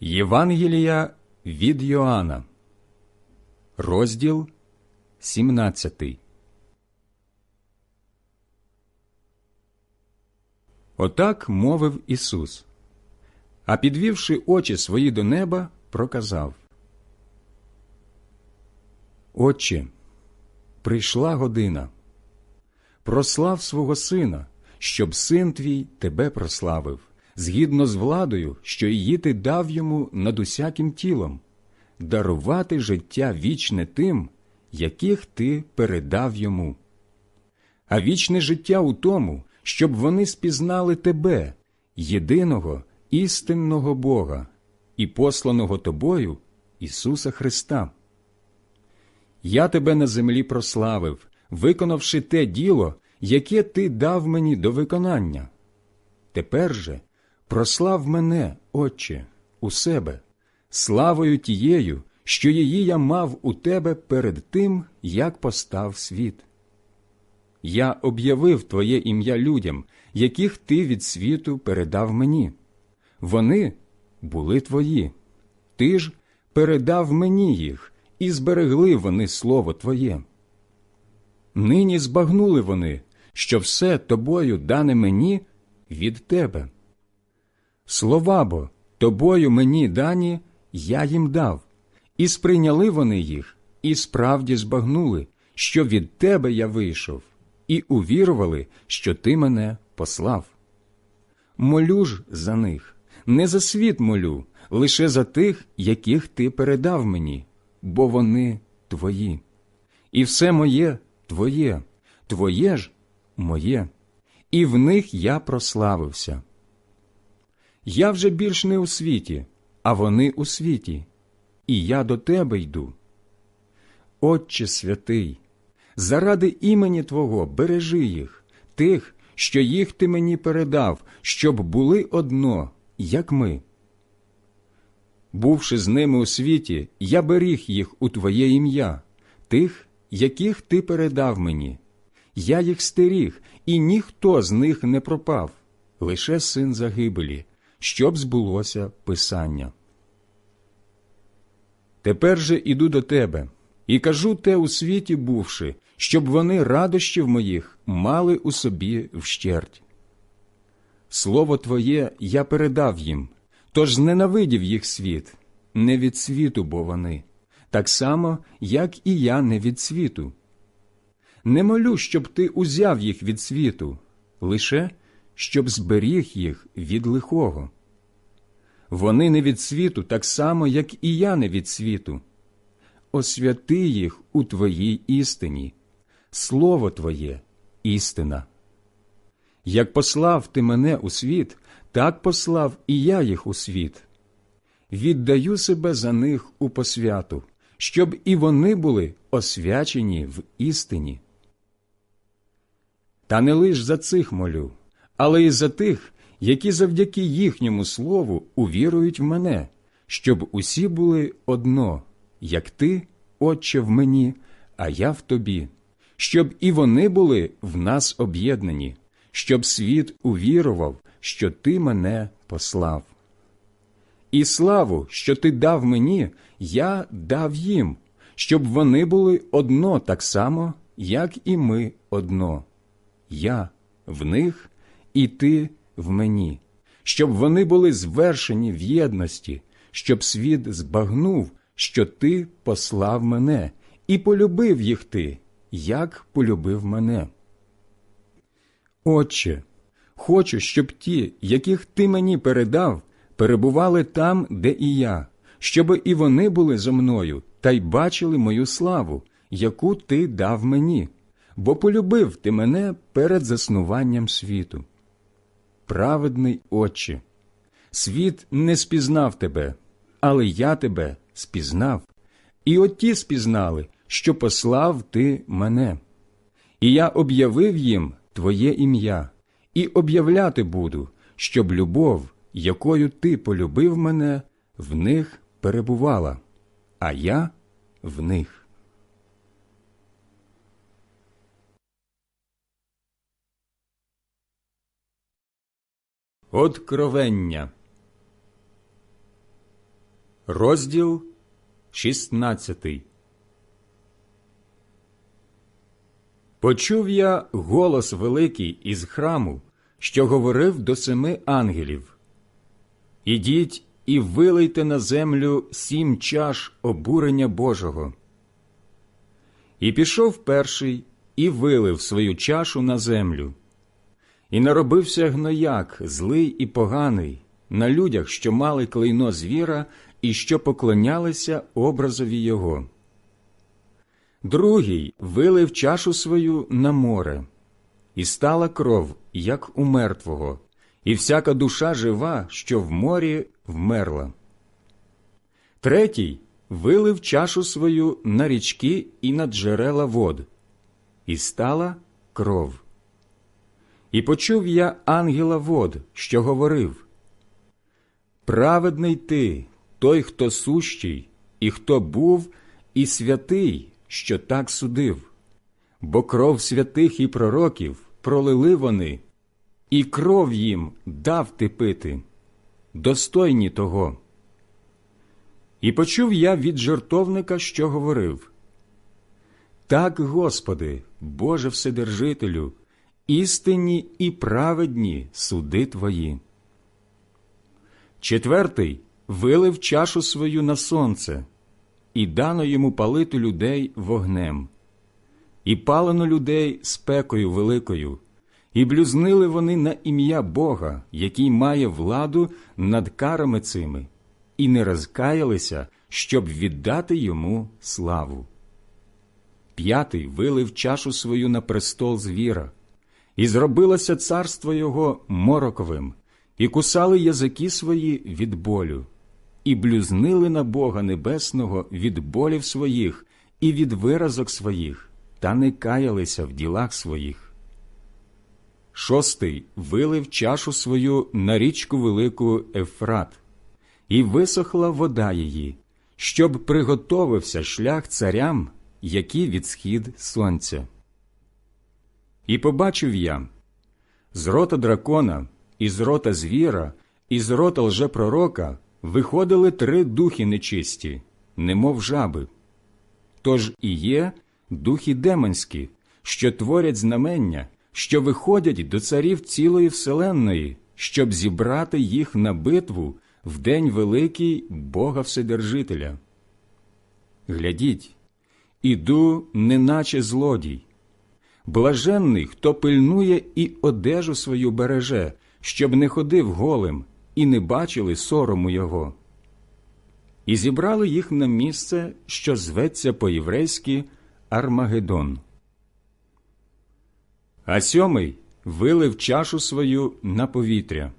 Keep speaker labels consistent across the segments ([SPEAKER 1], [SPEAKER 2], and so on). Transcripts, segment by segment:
[SPEAKER 1] Євангелія від Йоанна, розділ 17. Отак мовив Ісус, а підвівши очі свої до неба, проказав Отче, прийшла година. Прослав свого сина, щоб син твій тебе прославив, згідно з владою, що її ти дав йому над усяким тілом, дарувати життя вічне тим, яких ти передав йому. А вічне життя у тому, щоб вони спізнали тебе, єдиного істинного Бога і посланого тобою Ісуса Христа. Я тебе на землі прославив, виконавши те діло, яке ти дав мені до виконання. Тепер же прослав мене, Отче, у себе, славою тією, що її я мав у тебе перед тим, як постав світ. Я об'явив Твоє ім'я людям, яких ти від світу передав мені. Вони були твої, ти ж передав мені їх, і зберегли вони слово Твоє. Нині збагнули вони, що все тобою дане мені від тебе. Слова бо тобою мені дані я їм дав, і сприйняли вони їх, і справді збагнули, що від тебе я вийшов, і увірували, що ти мене послав. Молю ж за них, не за світ молю, лише за тих, яких ти передав мені, бо вони твої. І все моє твоє, твоє ж моє, і в них я прославився. Я вже більш не у світі, а вони у світі, і я до тебе йду. Отче святий, заради імені Твого бережи їх, тих, що їх ти мені передав, щоб були одно, як ми. Бувши з ними у світі, я беріг їх у Твоє ім'я, тих, яких ти передав мені. Я їх стеріг, і ніхто з них не пропав, лише син загибелі, щоб збулося Писання. Тепер же іду до тебе і кажу те у світі бувши, щоб вони радощів моїх мали у собі вщерть. Слово Твоє я передав їм, тож зненавидів їх світ, не від світу бо вони, так само, як і я не від світу. Не молю, щоб ти узяв їх від світу, лише щоб зберіг їх від лихого. Вони не від світу, так само, як і я не від світу. Освяти їх у Твоїй істині, Слово Твоє істина. Як послав ти мене у світ, так послав і я їх у світ. Віддаю себе за них у посвяту, щоб і вони були освячені в істині. Та не лиш за цих молю, але й за тих, які завдяки їхньому слову увірують в мене, щоб усі були одно, як ти, Отче, в мені, а я в тобі, щоб і вони були в нас об'єднані, щоб світ увірував, що ти мене послав. І славу, що ти дав мені, я дав їм, щоб вони були одно так само, як і ми одно. Я в них, і ти в мені, щоб вони були звершені в єдності, щоб світ збагнув, що ти послав мене, і полюбив їх ти, як полюбив мене. Отче, хочу, щоб ті, яких ти мені передав, перебували там, де і я, щоб і вони були зо мною та й бачили мою славу, яку ти дав мені, бо полюбив ти мене перед заснуванням світу. Праведний Отче, світ не спізнав тебе, але я тебе спізнав, і от ті спізнали, що послав ти мене. І я об'явив їм Твоє ім'я, і об'являти буду, щоб любов, якою ти полюбив мене, в них перебувала, а я в них. Откровення Розділ 16 Почув я голос великий із храму, що говорив до семи ангелів. Ідіть і вилийте на землю сім чаш обурення Божого. І пішов перший і вилив свою чашу на землю. І наробився гнояк, злий і поганий, на людях, що мали клейно звіра і що поклонялися образові його. Другий вилив чашу свою на море, і стала кров, як у мертвого, і всяка душа жива, що в морі вмерла. Третій вилив чашу свою на річки і на джерела вод, і стала кров. І почув я ангела вод, що говорив. Праведний ти, той, хто сущий, і хто був, і святий, що так судив, бо кров святих і пророків пролили вони, і кров їм дав ти пити, достойні того. І почув я від жертовника, що говорив. Так, Господи, Боже Вседержителю, істинні і праведні суди Твої. Четвертий вилив чашу свою на сонце, і дано йому палити людей вогнем, і палено людей спекою великою, і блюзнили вони на ім'я Бога, який має владу над карами цими, і не розкаялися, щоб віддати йому славу. П'ятий вилив чашу свою на престол звіра, і зробилося царство його мороковим, і кусали язики свої від болю, і блюзнили на Бога Небесного від болів своїх і від виразок своїх, та не каялися в ділах своїх. Шостий вилив чашу свою на річку велику Ефрат, і висохла вода її, щоб приготовився шлях царям, які від схід сонця. І побачив я з рота дракона, і з рота звіра, і з рота лжепророка виходили три духи нечисті, немов жаби. Тож і є духи демонські, що творять знамення, що виходять до царів цілої вселенної, щоб зібрати їх на битву в день великий Бога Вседержителя. Глядіть, іду, неначе злодій. Блаженний, хто пильнує і одежу свою береже, щоб не ходив голим і не бачили сорому його. І зібрали їх на місце, що зветься по-єврейськи Армагеддон. А сьомий вилив чашу свою на повітря,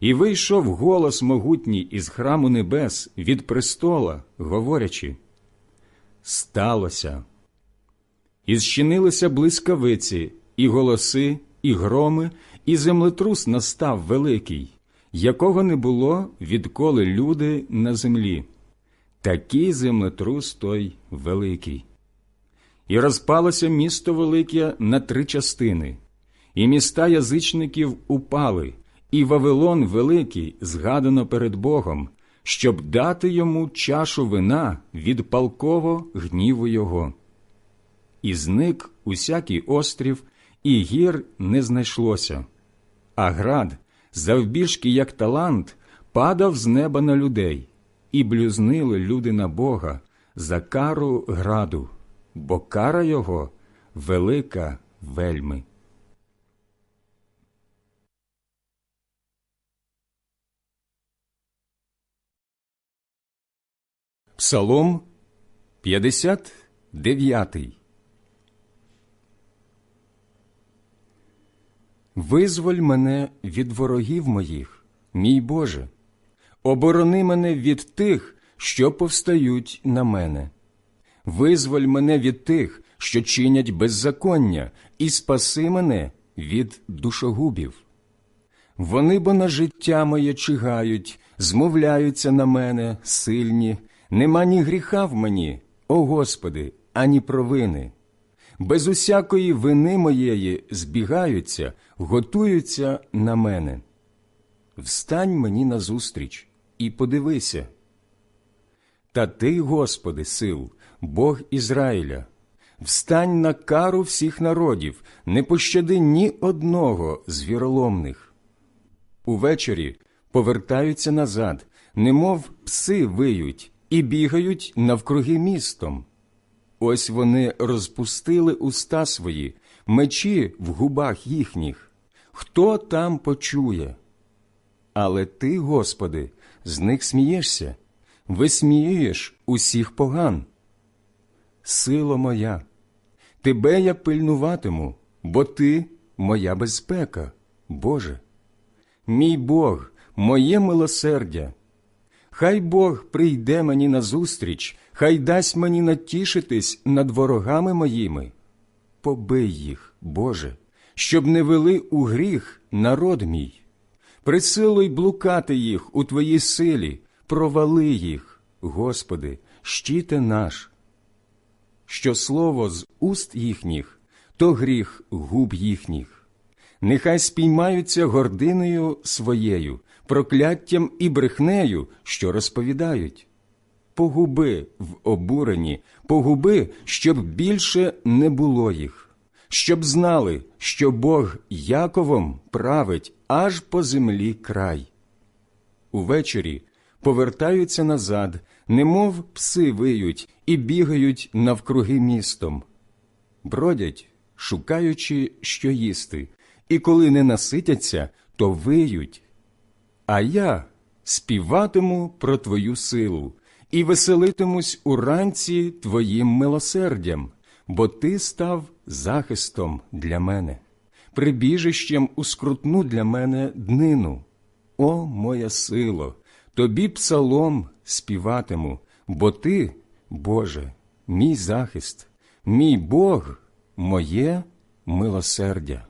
[SPEAKER 1] і вийшов голос могутній із храму небес від престола, говорячи Сталося. І зчинилися блискавиці, і голоси, і громи, і землетрус настав великий, якого не було, відколи люди на землі. Такий землетрус той великий. І розпалося місто велике на три частини, і міста язичників упали, і Вавилон великий згадано перед Богом, щоб дати йому чашу вина від палково гніву його. І зник усякий острів, і гір не знайшлося, а град, завбільшки як талант, падав з неба на людей, і блюзнили люди на Бога за кару граду, бо кара його велика вельми. Псалом 59 Визволь мене від ворогів моїх, мій Боже, оборони мене від тих, що повстають на мене. Визволь мене від тих, що чинять беззаконня, і спаси мене від душогубів. Вони бо на життя моє чигають, змовляються на мене сильні, нема ні гріха в мені, о Господи, ані провини. Без усякої вини моєї збігаються, готуються на мене. Встань мені назустріч і подивися. Та ти, Господи, сил, Бог Ізраїля, встань на кару всіх народів, не пощади ні одного з віроломних. Увечері повертаються назад, немов пси виють, і бігають навкруги містом. Ось вони розпустили уста свої, мечі в губах їхніх. Хто там почує? Але ти, Господи, з них смієшся, висміюєш усіх поган. Сило моя, тебе я пильнуватиму, бо ти моя безпека, Боже. Мій Бог, моє милосердя. Хай Бог прийде мені назустріч, хай дасть мені натішитись над ворогами моїми. Побий їх, Боже, щоб не вели у гріх народ мій. Присилуй блукати їх у Твоїй силі, провали їх, Господи, щите наш. Що слово з уст їхніх, то гріх губ їхніх. Нехай спіймаються гординою своєю, прокляттям і брехнею, що розповідають. Погуби в обуренні, погуби, щоб більше не було їх, щоб знали, що Бог Яковом править аж по землі край. Увечері повертаються назад, немов пси виють і бігають навкруги містом. Бродять, шукаючи, що їсти, і коли не наситяться, то виють. А я співатиму про твою силу і веселитимусь уранці твоїм милосердям, бо ти став захистом для мене, прибіжищем у скрутну для мене днину. О, моя сило, тобі псалом співатиму, бо ти, Боже, мій захист, мій Бог, моє милосердя.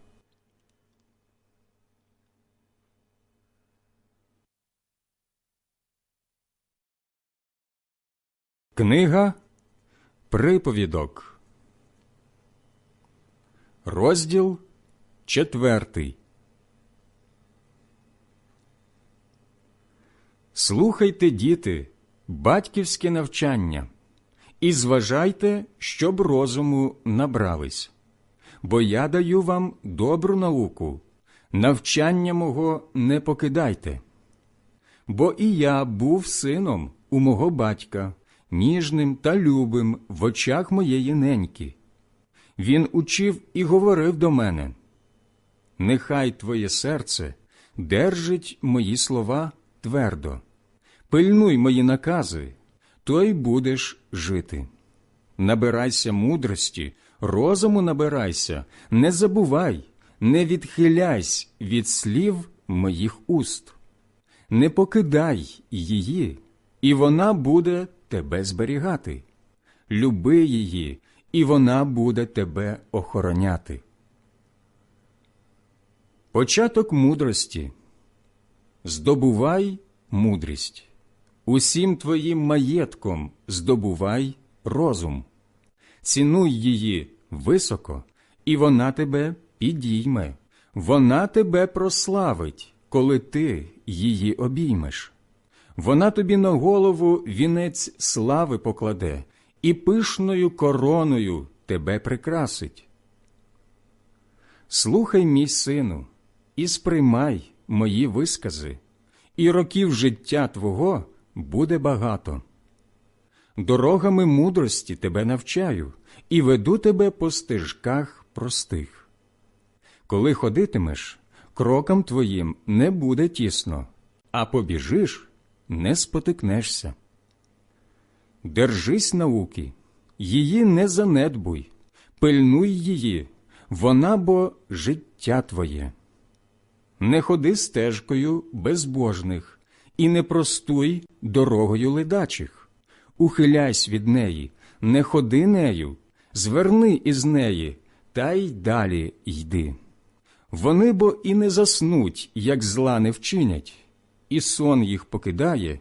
[SPEAKER 1] Книга Приповідок, розділ четвертий. Слухайте, діти, батьківське навчання, і зважайте, щоб розуму набрались, бо я даю вам добру науку, навчання мого не покидайте. Бо і я був сином у мого батька ніжним та любим в очах моєї неньки. Він учив і говорив до мене Нехай твоє серце держить мої слова твердо, пильнуй мої накази, то й будеш жити. Набирайся мудрості, розуму набирайся, не забувай, не відхиляйся від слів моїх уст, не покидай її, і вона буде тебе зберігати. Люби її, і вона буде тебе охороняти. Початок мудрості. Здобувай мудрість. Усім твоїм маєтком здобувай розум. Цінуй її високо, і вона тебе підійме, вона тебе прославить, коли ти її обіймеш. Вона тобі на голову вінець слави покладе і пишною короною тебе прикрасить. Слухай, мій сину, і сприймай мої вискази, і років життя твого буде багато. Дорогами мудрості тебе навчаю і веду тебе по стежках простих. Коли ходитимеш, кроком твоїм не буде тісно, а побіжиш не спотикнешся. Держись науки, її не занедбуй, пильнуй її, вона бо життя твоє. Не ходи стежкою безбожних і не простуй дорогою ледачих. Ухиляйсь від неї, не ходи нею, зверни із неї, та й далі йди. Вони бо і не заснуть, як зла не вчинять і сон їх покидає,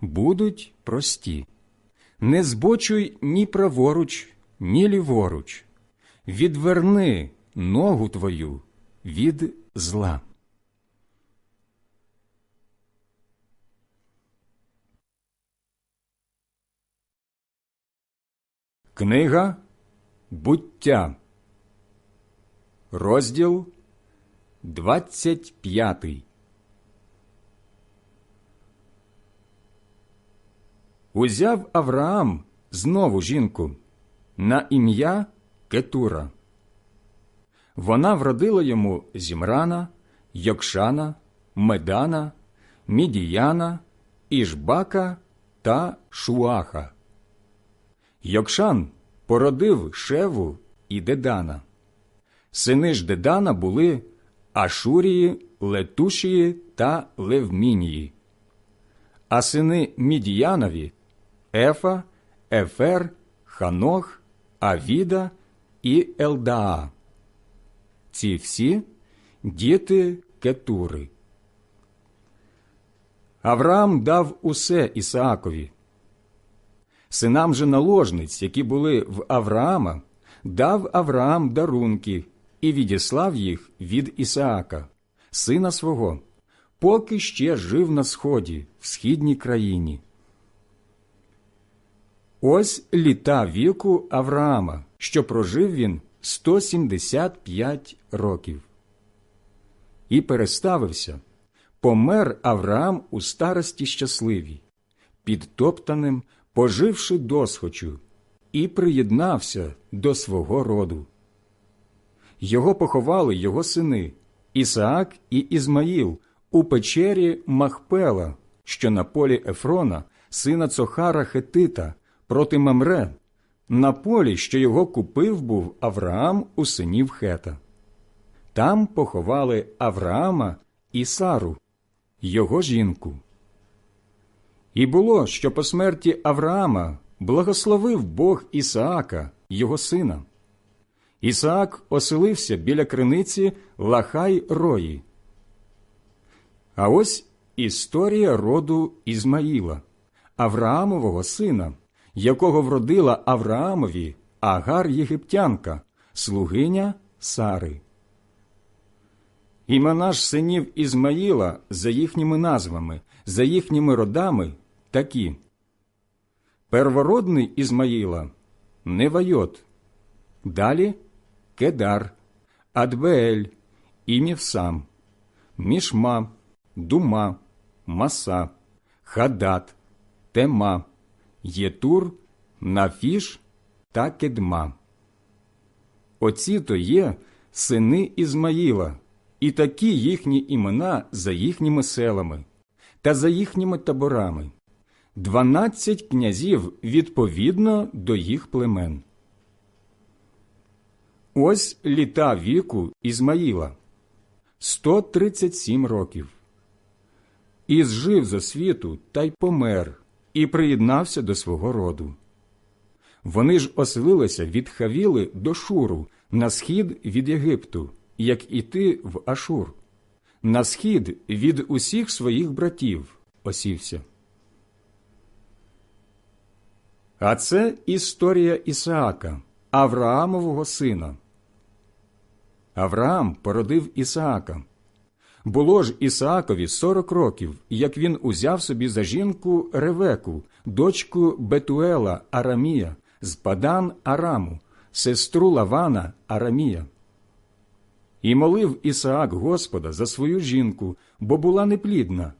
[SPEAKER 1] будуть прості. Не збочуй ні праворуч, ні ліворуч. Відверни ногу твою від зла. Книга Буття, розділ 25 Узяв Авраам знову жінку на ім'я Кетура. Вона вродила йому Зімрана, Йокшана, Медана, Мідіяна, Ішбака та Шуаха. Йокшан породив Шеву і Дедана. Сини ж Дедана були Ашурії, Летушії та Левмінії. А сини Мідіянові Ефа, Ефер, Ханох, Авіда і Елдаа. Ці всі діти Кетури. Авраам дав усе Ісаакові. Синам же наложниць, які були в Авраама, дав Авраам дарунки і відіслав їх від Ісаака, сина свого, поки ще жив на сході, в східній країні. Ось літа віку Авраама, що прожив він 175 років. І переставився, помер Авраам у старості щасливій, підтоптаним, поживши досхочу, і приєднався до свого роду. Його поховали його сини Ісаак і Ізмаїл у печері Махпела, що на полі Ефрона, сина Цохара Хетита, проти Мамре, на полі, що його купив був Авраам у синів Хета. Там поховали Авраама і Сару, його жінку. І було, що по смерті Авраама благословив Бог Ісаака, його сина. Ісаак оселився біля криниці Лахай Рої. А ось історія роду Ізмаїла, Авраамового сина, якого вродила Авраамові Агар Єгиптянка, слугиня Сари. Імена ж синів Ізмаїла за їхніми назвами, за їхніми родами такі. Первородний Ізмаїла Невайот, далі Кедар, Адбеель, Імівсам, Мішма, Дума, Маса, Хадат, Тема, Єтур, Нафіш та Кедма. Оці то є сини Ізмаїла, і такі їхні імена за їхніми селами та за їхніми таборами, дванадцять князів відповідно до їх племен. Ось літа віку Ізмаїла 137 років. І зжив за світу та й помер, і приєднався до свого роду. Вони ж оселилися від Хавіли до Шуру на схід від Єгипту, як іти в Ашур, на схід від усіх своїх братів осівся. А це історія Ісаака, Авраамового сина. Авраам породив Ісаака. Було ж Ісаакові сорок років, як він узяв собі за жінку Ревеку, дочку Бетуела Арамія, з Падан Араму, сестру Лавана Арамія. І молив Ісаак Господа за свою жінку, бо була неплідна,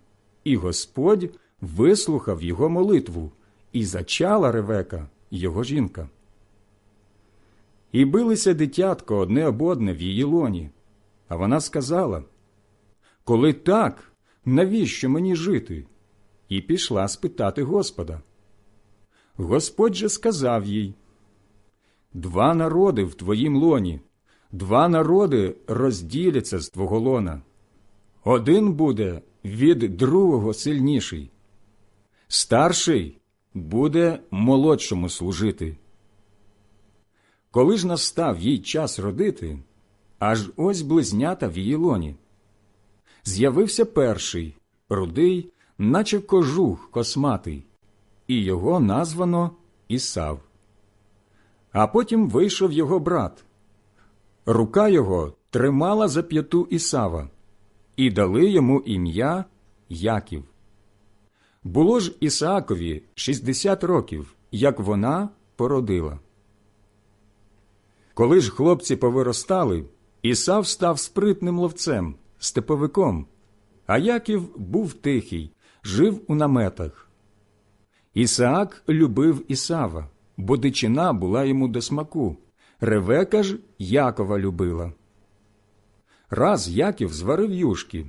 [SPEAKER 1] і Господь вислухав його молитву, і зачала Ревека, його жінка. І билися дитятко одне об одне в її лоні. А вона сказала Коли так, навіщо мені жити? І пішла спитати Господа. Господь же сказав їй Два народи в твоїм лоні, два народи розділяться з твого лона. Один буде від другого сильніший, старший буде молодшому служити. Коли ж настав їй час родити, аж ось близнята в її лоні. З'явився перший, рудий, наче кожух косматий, і його названо Ісав. А потім вийшов його брат. Рука його тримала за п'яту Ісава, і дали йому ім'я Яків. Було ж Ісаакові шістдесят років, як вона породила. Коли ж хлопці повиростали, Ісав став спритним ловцем, степовиком, а Яків був тихий, жив у наметах. Ісаак любив Ісава, бо дичина була йому до смаку. Ревека ж Якова любила. Раз Яків зварив юшки,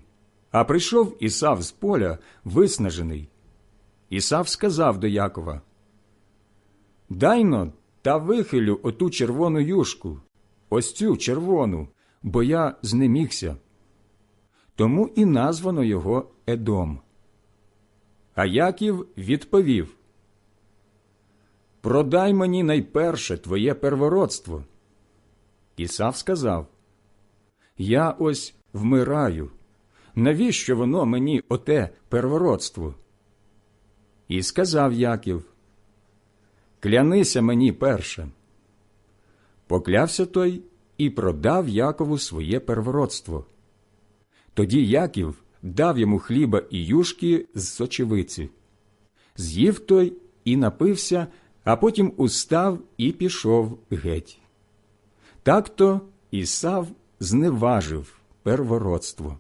[SPEAKER 1] а прийшов Ісав з поля виснажений. Ісав сказав до Якова Дайно та вихилю оту червону юшку, ось цю червону, бо я знемігся. Тому і названо його Едом. А Яків відповів Продай мені найперше твоє первородство. Ісав сказав Я ось вмираю. Навіщо воно мені оте первородство? І сказав Яків Клянися мені перше. Поклявся той і продав Якову своє первородство. Тоді Яків дав йому хліба і юшки з сочевиці. З'їв той і напився, а потім устав і пішов геть. Так то Ісав зневажив первородство.